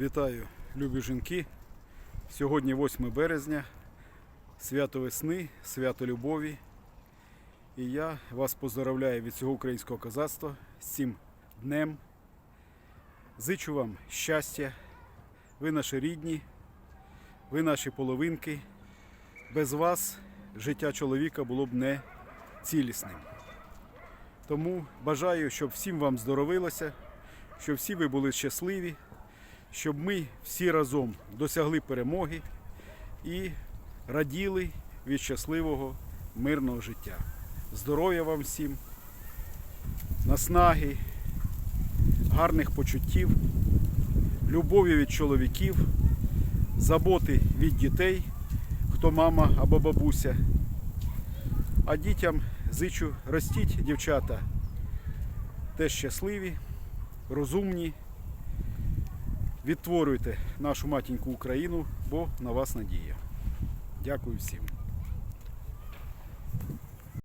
Вітаю, любі жінки. Сьогодні 8 березня, свято весни, свято любові. І я вас поздравляю від цього українського козацтва з цим днем. Зичу вам щастя. Ви наші рідні, ви наші половинки. Без вас життя чоловіка було б не цілісним. Тому бажаю, щоб всім вам здоровилося, щоб всі ви були щасливі, щоб ми всі разом досягли перемоги і раділи від щасливого мирного життя. Здоров'я вам всім, наснаги, гарних почуттів, любові від чоловіків, заботи від дітей, хто мама або бабуся. А дітям зичу ростіть, дівчата, теж щасливі, розумні. Відтворюйте нашу матіньку Україну, бо на вас надія. Дякую всім.